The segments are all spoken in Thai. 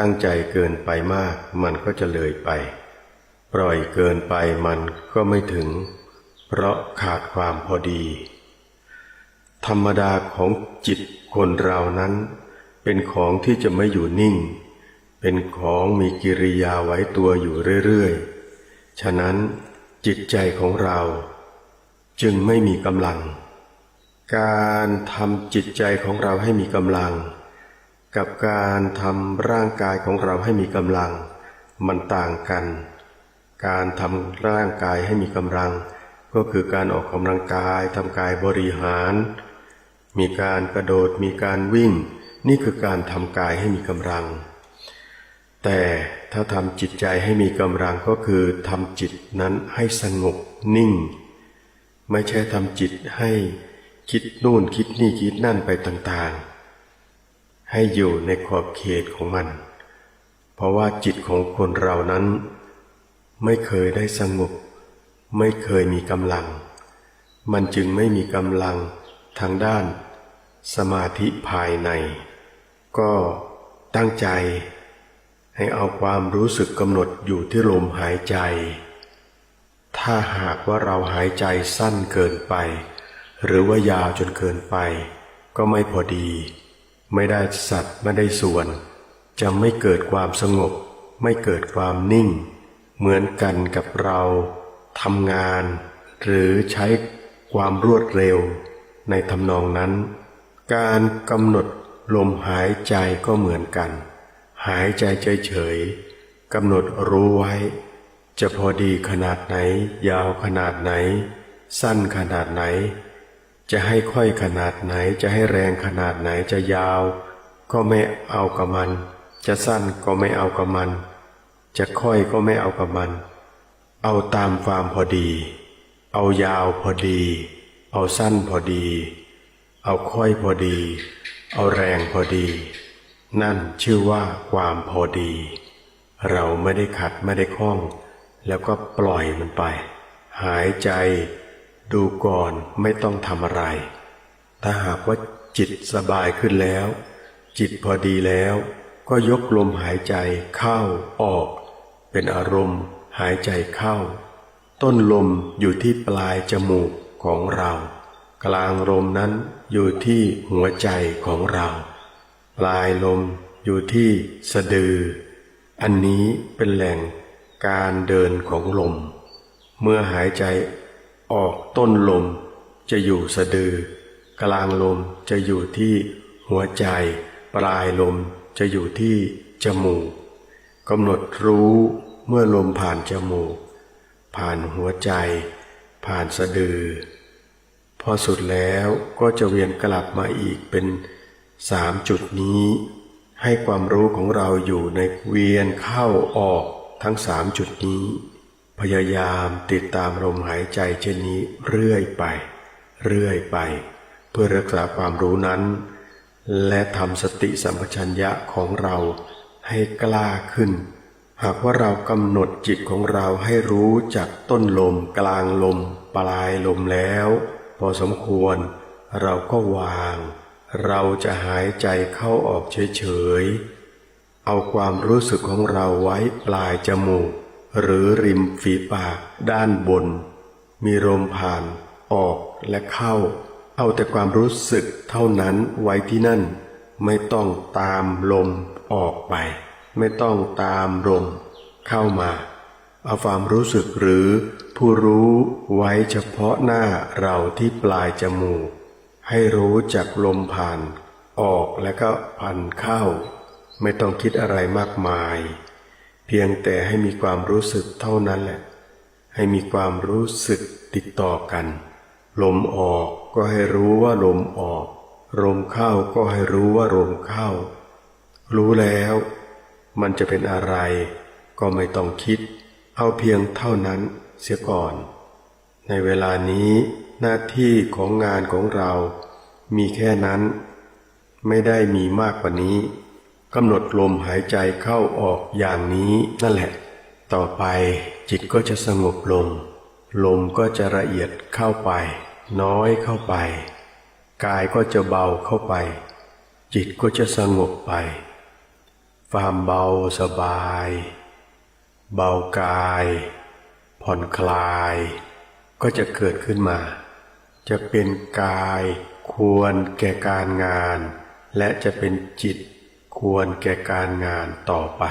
ตั้งใจเกินไปมาก มันก็จะเลยไป ปล่อยเกินไปมันก็ไม่ถึง เพราะขาดความพอดี ธรรมดาของจิตคนเรานั้น เป็นของที่จะไม่อยู่นิ่ง เป็นของมีกิริยาไว้ตัวอยู่เรื่อยๆ ฉะนั้นจิตใจของเรา จึงไม่มีกำลัง การทำจิตใจของเราให้มีกำลัง กับการทำร่างกายของเราให้มีกำลัง มันต่างกัน การทำร่างกายให้มีกำลัง ก็คือการออกกำลังกายทำกายบริหาร มีการกระโดดมีการวิ่ง นี่คือการทำกายให้มีกำลัง แต่ถ้าทำจิตใจให้มีกำลังก็คือทำจิตนั้นให้สงบนิ่ง ไม่ใช่ทำจิตให้คิดนู่นคิดนี่คิดนั่นไปต่างๆ ให้อยู่ในขอบเขตของมัน เพราะว่าจิตของคนเรานั้น ไม่เคยได้สงบ ไม่เคยมีกำลัง มันจึงไม่มีกำลังทางด้าน สมาธิภายใน ก็ตั้งใจ ให้เอาความรู้สึกกำหนดอยู่ที่ลมหายใจ ถ้าหากว่าเราหายใจสั้นเกินไป หรือว่ายาวจนเกินไป ก็ไม่พอดี ไม่ได้สัดไม่ได้ส่วน จะไม่เกิดความสงบ ไม่เกิดความนิ่ง เหมือนกันกับเราทำงาน หรือใช้ความรวดเร็ว ในทำนองนั้น การกำหนดลมหายใจก็เหมือนกัน หายใจเฉยๆกำหนดรู้ไว้ จะพอดีขนาดไหน ยาวขนาดไหน สั้นขนาดไหน จะให้ค่อยขนาดไหนจะให้แรงขนาดไหนจะยาว ก็ไม่เอากับมัน จะสั้นก็ไม่เอากับมัน จะค่อยก็ไม่เอากับมัน เอาตามความพอดี เอายาวพอดี เอาสั้นพอดี เอาค่อยพอดี เอาแรงพอดี นั่นชื่อว่าความพอดี เราไม่ได้ขัดไม่ได้ข้อง แล้วก็ปล่อยมันไป หายใจ ดูก่อนไม่ต้องทำอะไร ถ้าหากว่าจิตสบายขึ้นแล้ว จิตพอดีแล้ว ก็ยกลมหายใจเข้าออก เป็นอารมณ์ หายใจเข้า ต้นลมอยู่ที่ปลายจมูกของเรา กลางลมนั้นอยู่ที่หัวใจของเรา ปลายลมอยู่ที่สะดือ อันนี้เป็นแหล่งการเดินของลม เมื่อหายใจ ออกต้นลมจะอยู่สะดือ กลางลมจะอยู่ที่หัวใจ ปลายลมจะอยู่ที่จมูกกำหนดรู้เมื่อลมผ่านจมูก ผ่านหัวใจ ผ่านสะดือ พอสุดแล้วก็จะเวียนกลับมาอีกเป็นสามจุดนี้ ให้ความรู้ของเราอยู่ในเวียนเข้าออกทั้งสามจุดนี้ พยายามติดตามลมหายใจเช่นนี้เรื่อยไป เรื่อยไป เพื่อรักษาความรู้นั้น และทำสติสัมปชัญญะของเราให้กล้าขึ้น หากว่าเรากำหนดจิตของเราให้รู้จากต้นลมกลางลม ปลายลมแล้ว พอสมควร เราก็วาง เราจะหายใจเข้าออกเฉยๆเอาความรู้สึกของเราไว้ปลายจมูก หรือริมฝีปากด้านบน มีลมผ่านออกและเข้า เอาแต่ความรู้สึกเท่านั้นไว้ที่นั่น ไม่ต้องตามลมออกไป ไม่ต้องตามลมเข้ามา เอาความรู้สึกหรือผู้รู้ไว้เฉพาะหน้าเราที่ปลายจมูก ให้รู้จักลมผ่าน ออกและก็ผ่านเข้า ไม่ต้องคิดอะไรมากมาย พียงแต่ให้มีความรู้สึกเท่านั้นแหละ ให้มีความรู้สึกติดต่อกัน ลมออกก็ให้รู้ว่าลมออก ลมเข้าก็ให้รู้ว่าลมเข้า รู้แล้ว มันจะเป็นอะไร ก็ไม่ต้องคิด เอาเพียงเท่านั้นเสียก่อน ในเวลานี้หน้าที่ของงานของเรา มีแค่นั้น ไม่ได้มีมากกว่านี้ กำหนดลมหายใจเข้าออกอย่างนี้นั่นแหละ ต่อไปจิตก็จะสงบลง ลมก็จะละเอียดเข้าไป น้อยเข้าไป กายก็จะเบาเข้าไป จิตก็จะสงบไป ความเบาสบาย เบากาย ผ่อนคลาย ก็จะเกิดขึ้นมา จะเป็นกายควรแก่การงาน และจะเป็นจิต ควรแก่การงานต่อไป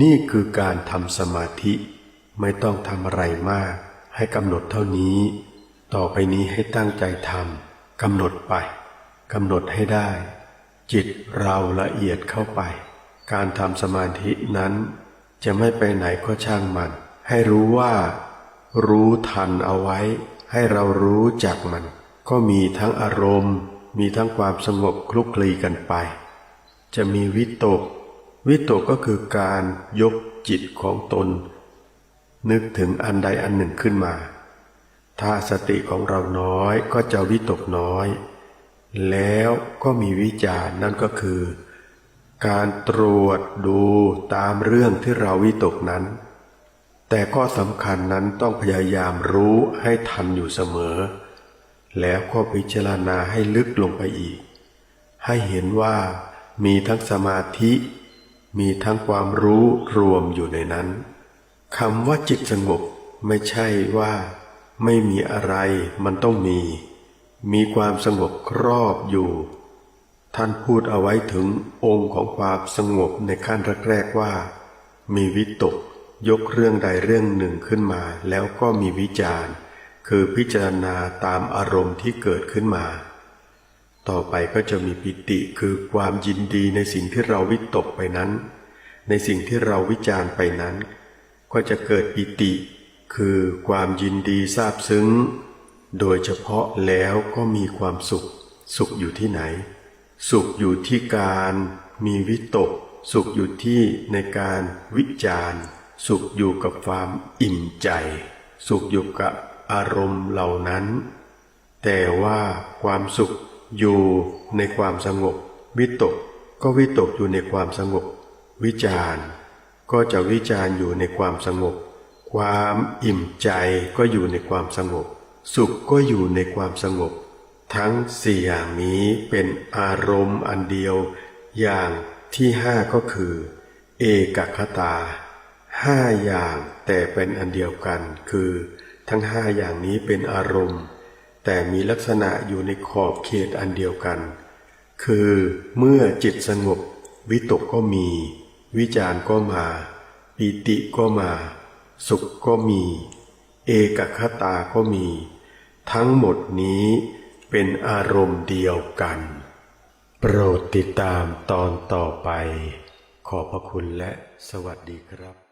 นี่คือการทำสมาธิไม่ต้องทำอะไรมาก ให้กำหนดเท่านี้ ต่อไปนี้ให้ตั้งใจทำกำหนดไปกำหนดให้ได้ จิตเราละเอียดเข้าไป การทำสมาธินั้น จะไม่ไปไหนก็ช่างมัน ให้รู้ว่า รู้ทันเอาไว้ ให้เรารู้จักมัน ก็มีทั้งอารมณ์ มีทั้งความสงบคลุกคลีกันไป จะมีวิตก วิตกก็คือการยกจิตของตน นึกถึงอันใดอันหนึ่งขึ้นมา ถ้าสติของเราน้อยก็จะวิตกน้อย แล้วก็มีวิจารนั่นก็คือ การตรวจดูตามเรื่องที่เราวิตกนั้น แต่ข้อสำคัญนั้นต้องพยายามรู้ให้ทันอยู่เสมอ แล้วก็พิจารณาให้ลึกลงไปอีก ให้เห็นว่า มีทั้งสมาธิ มีทั้งความรู้รวมอยู่ในนั้นคำว่าจิตสงบไม่ใช่ว่า ไม่มีอะไรมันต้องมี มีความสงบครอบอยู่ ท่านพูดเอาไว้ถึงองค์ของความสงบในขั้นแรกๆว่า มีวิตกยกเรื่องใดเรื่องหนึ่งขึ้นมา แล้วก็มีวิจารณ์ คือพิจารณาตามอารมณ์ที่เกิดขึ้นมา ต่อไปก็จะมีปิติคือความยินดีในสิ่งที่เราวิตกไปนั้น ในสิ่งที่เราวิจารณ์ไปนั้น ก็จะเกิดปิติ คือความยินดีซาบซึ้ง โดยเฉพาะแล้วก็มีความสุข สุขอยู่ที่ไหน สุขอยู่ที่การมีวิตก สุขอยู่ที่ในการวิจารณ์ สุขอยู่กับความอิ่มใจ สุขอยู่กับอารมณ์เหล่านั้น แต่ว่าความสุข อยู่ในความสงบ วิตกก็วิตกอยู่ในความสงบ วิจารก็จะวิจารอยู่ในความสงบ ความอิ่มใจก็อยู่ในความสงบ สุขก็อยู่ในความสงบ ทั้งสี่อย่างนี้เป็นอารมณ์อันเดียว อย่างที่ห้าก็คือ เอกคตาห้าอย่างแต่เป็นอันเดียวกัน คือ ทั้งห้าอย่างนี้เป็นอารมณ์ แต่มีลักษณะอยู่ในขอบเขตอันเดียวกัน คือเมื่อจิตสงบ วิตกก็มี วิจารก็มา ปิติก็มา สุขก็มี เอกคตาก็มี ทั้งหมดนี้เป็นอารมณ์เดียวกัน โปรดติดตามตอนต่อไป ขอบพระคุณและสวัสดีครับ